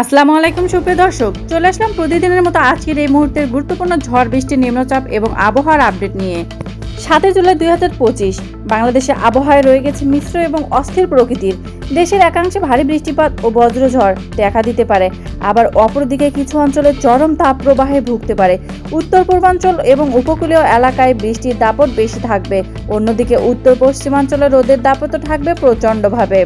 আসসালামু আলাইকুম, সুপ্রিয় দর্শক। চলে আসলাম প্রতিদিনের মতো আজকের এই মুহূর্তের গুরুত্বপূর্ণ ঝড় বৃষ্টি নিম্নচাপ এবং আবহাওয়ার আপডেট নিয়ে। সাতই জুলাই দুই হাজার পঁচিশ, বাংলাদেশে আবহাওয়ায় রয়ে গেছে মিশ্র এবং অস্থির প্রকৃতির। দেশের একাংশে ভারী বৃষ্টিপাত ও বজ্রঝড় দেখা দিতে পারে। আবার অপরদিকে কিছু অঞ্চলে চরম তাপপ্রবাহে ভুগতে পারে। উত্তর পূর্বাঞ্চল এবং উপকূলীয় এলাকায় বৃষ্টির দাপট বেশি থাকবে। অন্যদিকে উত্তর পশ্চিমাঞ্চলে রোদের দাপটও থাকবে প্রচণ্ডভাবে।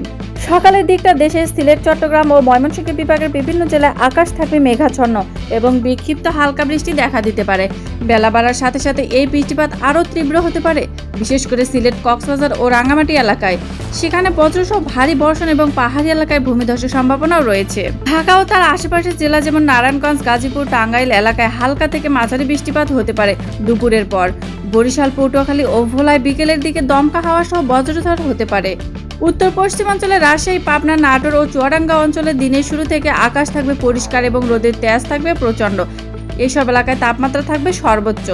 সকালের দিকটা দেশের সিলেট, চট্টগ্রাম ও ময়মনসিংহ বিভাগের বিভিন্ন জেলায় আকাশ থাকবে মেঘাচ্ছন্ন এবং বিক্ষিপ্ত হালকা বৃষ্টি দেখা দিতে পারে। বেলা বাড়ার সাথে সাথে এই বৃষ্টিপাত আরও তীব্র হতে পারে, বিশেষ করে সিলেট, কক্সবাজার ও রাঙামাটি এলাকায়। সেখানে বজ্রসহ ভারী বর্ষণ এবং পাহাড়ি এলাকায় ভূমিধসের সম্ভাবনাও রয়েছে। ঢাকা ও তার আশেপাশের জেলা যেমন নারায়ণগঞ্জ, গাজীপুর, টাঙ্গাইল এলাকায় হালকা থেকে মাঝারি বৃষ্টিপাত হতে পারে দুপুরের পর। বরিশাল, পটুয়াখালী ও ভোলায় বিকেলের দিকে দমকা হাওয়া সহ বজ্রঝড় হতে পারে। উত্তর পশ্চিমাঞ্চলে রাজশাহী, পাবনা, নাটোর ও চুয়াডাঙ্গা অঞ্চলে দিনের শুরু থেকে আকাশ থাকবে পরিষ্কার এবং রোদের তেজ থাকবে প্রচণ্ড। এসব এলাকায় তাপমাত্রা থাকবে সর্বোচ্চ।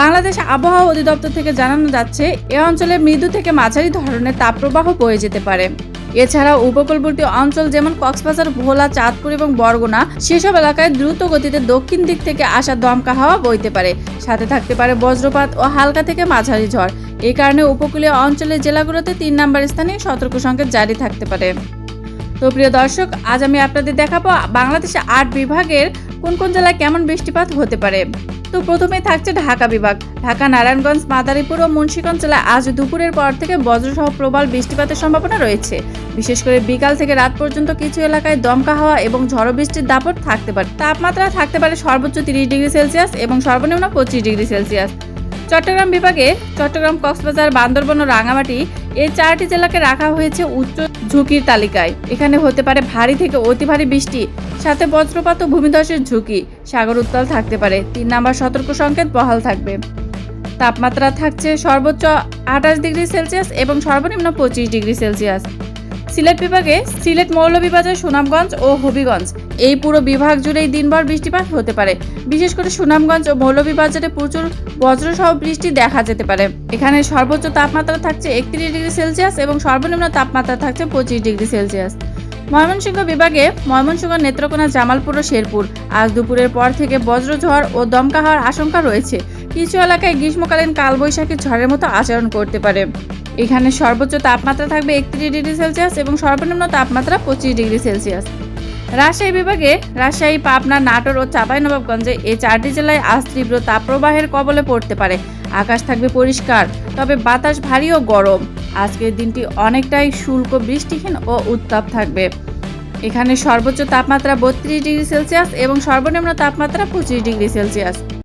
বাংলাদেশ আবহাওয়া অধিদপ্তর থেকে জানানো যাচ্ছে, এ অঞ্চলে মৃদু থেকে মাঝারি ধরনের তাপপ্রবাহ বয়ে যেতে পারে। এছাড়াও উপকূলবর্তী অঞ্চল যেমন কক্সবাজার, ভোলা, চাঁদপুর এবং বরগুনা, সেসব এলাকায় দ্রুত গতিতে দক্ষিণ দিক থেকে আসা দমকা হাওয়া বইতে পারে। সাথে থাকতে পারে বজ্রপাত ও হালকা থেকে মাঝারি ঝড়। এই কারণে উপকূলীয় অঞ্চলের জেলাগুলোতে তিন নম্বর স্থানে সতর্ক সংকেত জারি থাকতে পারে। তো প্রিয় দর্শক, আজ আমি আপনাদের দেখাবো বাংলাদেশে আট বিভাগের কোন কোন জেলায় কেমন বৃষ্টিপাত হতে পারে। তো প্রথমে থাকছে ঢাকা বিভাগ। ঢাকা, নারায়ণগঞ্জ, মাদারীপুর ও মুন্সীগঞ্জ জেলায় আজ দুপুরের পর থেকে বজ্রসহ প্রবল বৃষ্টিপাতের সম্ভাবনা রয়েছে। বিশেষ করে বিকাল থেকে রাত পর্যন্ত কিছু এলাকায় দমকা হাওয়া এবং ঝড় বৃষ্টির দাপট থাকতে পারে। তাপমাত্রা থাকতে পারে সর্বোচ্চ তিরিশ ডিগ্রি সেলসিয়াস এবং সর্বনিম্ন পঁচিশ ডিগ্রি সেলসিয়াস। চট্টগ্রাম বিভাগে চট্টগ্রাম কক্সবাজার, বান্দরবন ও রাঙামাটি এই চারটি জেলাকে রাখা হয়েছে উচ্চ ঝুঁকির তালিকায়। এখানে হতে পারে ভারী থেকে অতি ভারী বৃষ্টি, সাথে বজ্রপাত ও ভূমিধসের ঝুঁকি। সাগর উত্তাল থাকতে পারে, তিন নাম্বার সতর্ক সংকেত বহাল থাকবে। তাপমাত্রা থাকছে সর্বোচ্চ আঠাশ ডিগ্রি সেলসিয়াস এবং সর্বনিম্ন পঁচিশ ডিগ্রি সেলসিয়াস। সিলেট বিভাগে সিলেট মৌলভীবাজার, সুনামগঞ্জ ও হবিগঞ্জ। এই পুরো বিভাগ জুড়েই দিনভর বৃষ্টিপাত হতে পারে। বিশেষ করে সুনামগঞ্জ ও মৌলভীবাজারে প্রচুর বজ্রসহ বৃষ্টি দেখা যেতে পারে। এখানে সর্বোচ্চ তাপমাত্রা থাকছে একত্রিশ ডিগ্রি সেলসিয়াস এবং সর্বনিম্ন তাপমাত্রা থাকছে পঁচিশ ডিগ্রি সেলসিয়াস। ময়মনসিংহ বিভাগে ময়মনসিংহ, নেত্রকোনা, জামালপুর ও শেরপুর। আজ দুপুরের পর থেকে বজ্রঝড় ও দমকা হওয়ার আশঙ্কা রয়েছে। কিছু এলাকায় গ্রীষ্মকালীন কালবৈশাখী ঝড়ের মতো আচরণ করতে পারে। এখানে সর্বোচ্চ তাপমাত্রা থাকবে একত্রিশ ডিগ্রি সেলসিয়াস এবং সর্বনিম্ন তাপমাত্রা পঁচিশ ডিগ্রি সেলসিয়াস। রাজশাহী বিভাগে রাজশাহী, পাবনা, নাটোর ও চাঁপাইনবাবগঞ্জে এই চারটি জেলায় আজ তীব্র তাপপ্রবাহের কবলে পড়তে পারে। আকাশ থাকবে পরিষ্কার, তবে বাতাস ভারী ও গরম। আজকের দিনটি অনেকটাই শুল্ক বৃষ্টিহীন ও উত্তাপ থাকবে। এখানে সর্বোচ্চ তাপমাত্রা বত্রিশ ডিগ্রি সেলসিয়াস এবং সর্বনিম্ন তাপমাত্রা পঁচিশ ডিগ্রি সেলসিয়াস।